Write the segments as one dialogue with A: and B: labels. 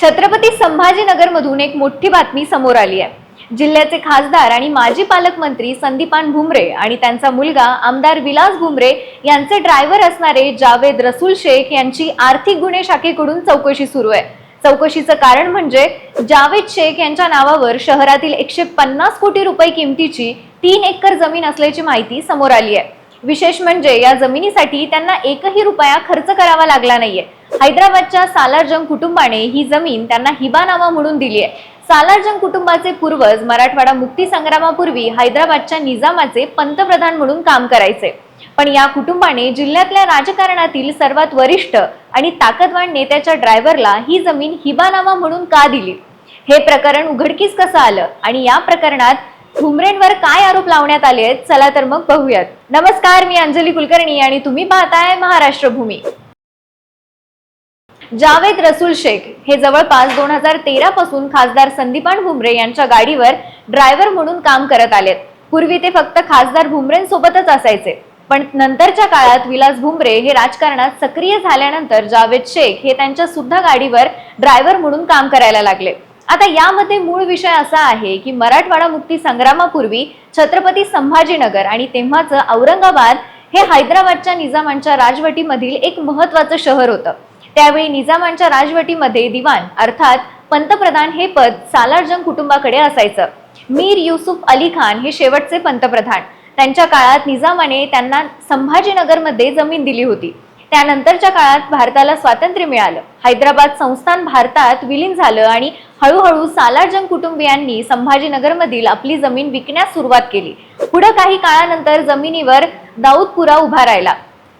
A: छत्रपती संभाजीनगरमधून एक मोठी बातमी समोर आली आहे. जिल्ह्याचे खासदार आणि माजी पालकमंत्री संदीपान भुमरे आणि त्यांचा मुलगा आमदार विलास भुमरे यांचे ड्रायव्हर असणारे जावेद रसूल शेख यांची आर्थिक गुन्हे शाखेकडून चौकशी सुरू आहे. चौकशीचं कारण म्हणजे जावेद शेख यांच्या नावावर शहरातील एकशे पन्नास कोटी रुपये किमतीची तीन एकर जमीन असल्याची माहिती समोर आली आहे. विशेष म्हणजे या जमिनीसाठी त्यांना एकही रुपया खर्च करावा लागला नाहीये. हैदराबादच्या सालारजंग कुटुंबाने ही जमीन त्यांना हिबानामा म्हणून दिली आहे. सालारजंग कुटुंबाचे पूर्वज मराठवाडा मुक्ती संग्रामापूर्वी हैदराबादच्या निजामाचे पंतप्रधान म्हणून काम करायचे. पण या कुटुंबाने जिल्ह्यातल्या राजकारणातील सर्वात वरिष्ठ आणि ताकदवान नेत्याच्या ड्रायव्हरला ही जमीन हिबानामा म्हणून का दिली? हे प्रकरण उघडकीस कसं आलं? आणि या प्रकरणात ठुमरेंवर काय आरोप लावण्यात आले आहेत? चला तर मग पाहूयात नमस्कार मी अंजली कुलकर्णी आणि तुम्ही पाहताय महाराष्ट्र भूमी. जावेद रसूल शेख हे जवळपास दोन हजार तेरा पासून खासदार संदीपान भुमरे यांच्या गाडीवर ड्रायव्हर म्हणून काम करत आलेत. पूर्वी ते फक्त खासदार भुमरेंसोबतच असायचे पण नंतरच्या काळात विलास भुमरे हे राजकारणात सक्रिय झाल्यानंतर जावेद शेख हे त्यांच्या सुद्धा गाडीवर ड्रायव्हर म्हणून काम करायला लागले. आता यामध्ये मूळ विषय असा आहे की मराठवाडा मुक्ती संग्रामापूर्वी छत्रपती संभाजीनगर आणि तेव्हाचं औरंगाबाद हे हैदराबादच्या निजामांच्या राजवटीमधील एक महत्वाचं शहर होतं. त्यावेळी निजामांच्या राजवटीमध्ये दिवाण अर्थात पंतप्रधान हे पद सालारजंग कुटुंबाकडे असायचं. मीर युसुफ अली खान हे शेवटचे पंतप्रधान. त्यांच्या काळात निजामाने त्यांना संभाजीनगरमध्ये जमीन दिली होती. त्यानंतरच्या काळात भारताला स्वातंत्र्य मिळालं. हैदराबाद संस्थान भारतात विलीन झालं आणि हळूहळू सालारजंग कुटुंबियांनी संभाजीनगरमधील आपली जमीन विकण्यास सुरुवात केली. पुढे काही काळानंतर जमिनीवर दाऊदपुरा उभा राहिला.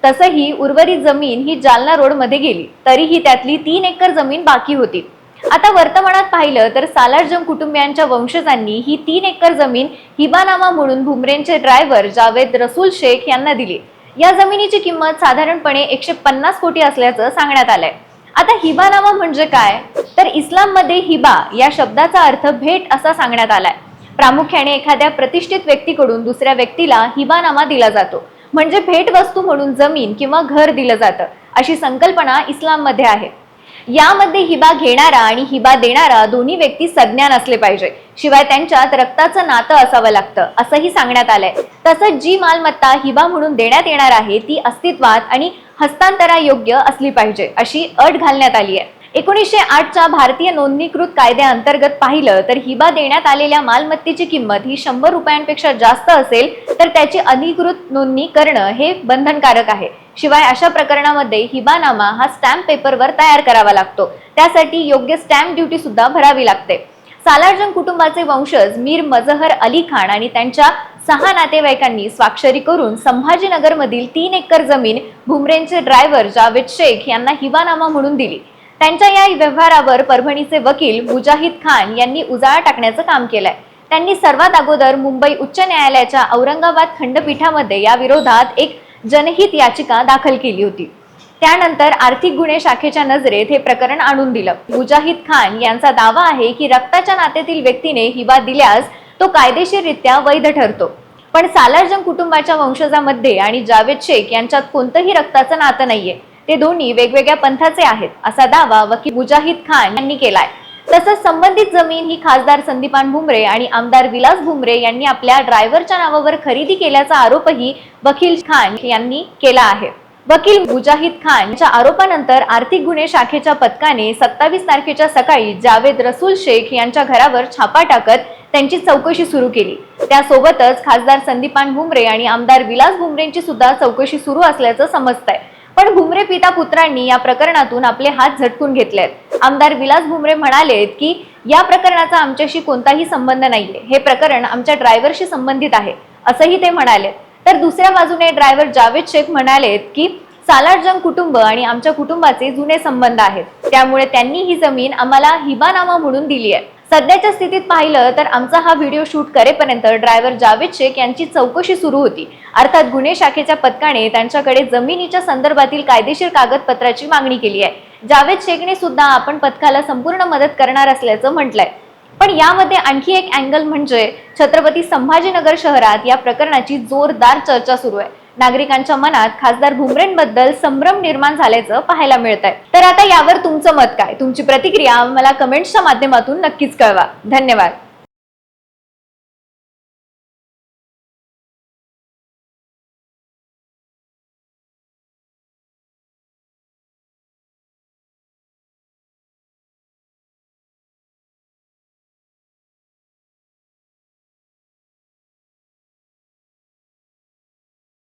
A: तसही उर्वरित जमीन ही जालना रोडमध्ये गेली. तरीही त्यातली तीन एकर जमीन बाकी होती. आता वर्तमानात पाहिलं तर सालारजंग कुटुंबियांच्या वंशजांनी ही तीन एकर जमीन हिबानामा म्हणून भुमरेंचे ड्रायव्हर जावेद रसूल शेख यांना दिली. या जमिनीची किंमत साधारणपणे एकशे पन्नास कोटी असल्याचं सांगण्यात आलंय. आता हिबानामा म्हणजे काय? तर इस्लाममध्ये हिबा या शब्दाचा अर्थ भेट असा सांगण्यात आलाय. प्रामुख्याने एखाद्या प्रतिष्ठित व्यक्तीकडून दुसऱ्या व्यक्तीला हिबानामा दिला जातो. म्हणजे भेट वस्तू म्हणून जमीन किंवा घर दिलं जातं अशी संकल्पना इस्लाममध्ये आहे. यामध्ये हिबा घेणारा आणि हिबा देणारा दोन्ही व्यक्ती सज्ञान असले पाहिजे. शिवाय त्यांच्यात रक्ताचं नातं असावं लागतं असंही सांगण्यात आलंय. तसंच जी मालमत्ता हिबा म्हणून देण्यात येणार आहे ती अस्तित्वात आणि हस्तांतरायोग्य असली पाहिजे अशी अट घालण्यात आली आहे एकोणीसशे आठच्या भारतीय नोंदणीकृत कायद्याअंतर्गत पाहिलं तर हिबा देण्यात आलेल्या मालमत्तेची किंमत ही शंभर रुपयांपेक्षा जास्त असेल तर त्याची अधिकृत नोंदणी करणं हे बंधनकारक आहे. शिवाय अशा प्रकरणामध्ये हिबानामा हा स्टॅम्प पेपरवर तयार करावा लागतो. त्यासाठी योग्य स्टॅम्प ड्युटी सुद्धा भरावी लागते. सालारजंग कुटुंबाचे वंशज मीर मजहर अली खान आणि त्यांच्या सहा नातेवाईकांनी स्वाक्षरी करून संभाजीनगरमधील तीन एकर जमीन भुमरेंचे ड्रायव्हर जावेद शेख यांना हिबानामा म्हणून दिली. त्यांच्या या व्यवहारावर परभणीचे वकील मुजाहिद खान यांनी उजाळा टाकण्याचं काम केलंय. त्यांनी सर्वात अगोदर मुंबई उच्च न्यायालयाच्या औरंगाबाद खंडपीठामध्ये या विरोधात एक जनहित याचिका दाखल केली होती. त्यानंतर आर्थिक गुन्हे शाखेच्या नजरेत हे प्रकरण आणून दिलं. मुजाहिद खान यांचा दावा आहे की रक्ताच्या नात्यातील व्यक्तीने हिबा दिल्यास तो कायदेशीररित्या वैध ठरतो. पण सालारजंग कुटुंबाच्या वंशजामध्ये आणि जावेद शेख यांच्यात कोणतंही रक्ताचं नातं नाहीये. ते दोन्ही वेगवेगळ्या पंथाचे आहेत असा दावा वकील मुजाहिद खान यांनी केलाय. तसंच संबंधित जमीन ही खासदार संदीपान भुमरे आणि आमदार विलास भुमरे यांनी आपल्या ड्रायव्हरच्या नावावर खरेदी केल्याचा आरोपही वकील खान यांनी केला आहे. वकील मुजाहिद खान यांच्या आरोपानंतर आर्थिक गुन्हे शाखेच्या पथकाने सत्तावीस तारखेच्या सकाळी जावेद रसूल शेख यांच्या घरावर छापा टाकत त्यांची चौकशी सुरू केली. त्यासोबतच खासदार संदीपान भुमरे आणि आमदार विलास भुमरेंची सुद्धा चौकशी सुरू असल्याचं समजतंय. पण भुमरे पिता पुत्रांनी या प्रकरणातून आपले हात झटकून घेतलेत. आमदार विलास भुमरे म्हणालेत की या प्रकरणाचा आमच्याशी कोणताही संबंध नाहीये. हे प्रकरण आमच्या ड्रायव्हरशी संबंधित आहे असंही ते म्हणाले. तर दुसऱ्या बाजूने ड्रायव्हर जावेद शेख म्हणालेत की सालारजंग कुटुंब आणि आमच्या कुटुंबाचे जुने संबंध आहेत. त्यामुळे त्यांनी ही जमीन आम्हाला हिबानामा म्हणून दिली आहे सध्याच्या स्थितीत पाहिलं तर आमचा हा व्हिडिओ शूट करेपर्यंत ड्रायव्हर जावेद शेख यांची चौकशी सुरू होती. अर्थात गुन्हे शाखेच्या पथकाने त्यांच्याकडे जमिनीच्या संदर्भातील कायदेशीर कागदपत्राची मागणी केली आहे. जावेद शेखने सुद्धा आपण पथकाला संपूर्ण मदत करणार असल्याचं म्हटलंय. पण यामध्ये आणखी एक अँगल म्हणजे छत्रपती संभाजीनगर शहरात या प्रकरणाची जोरदार चर्चा सुरू आहे. नागरिकांच्या मनात खासदार भुमरेंबद्दल संभ्रम निर्माण झाल्याचं पाहायला मिळत आहे तर आता यावर तुमचं मत काय? तुमची प्रतिक्रिया मला कमेंट्सच्या माध्यमातून नक्कीच कळवा. धन्यवाद.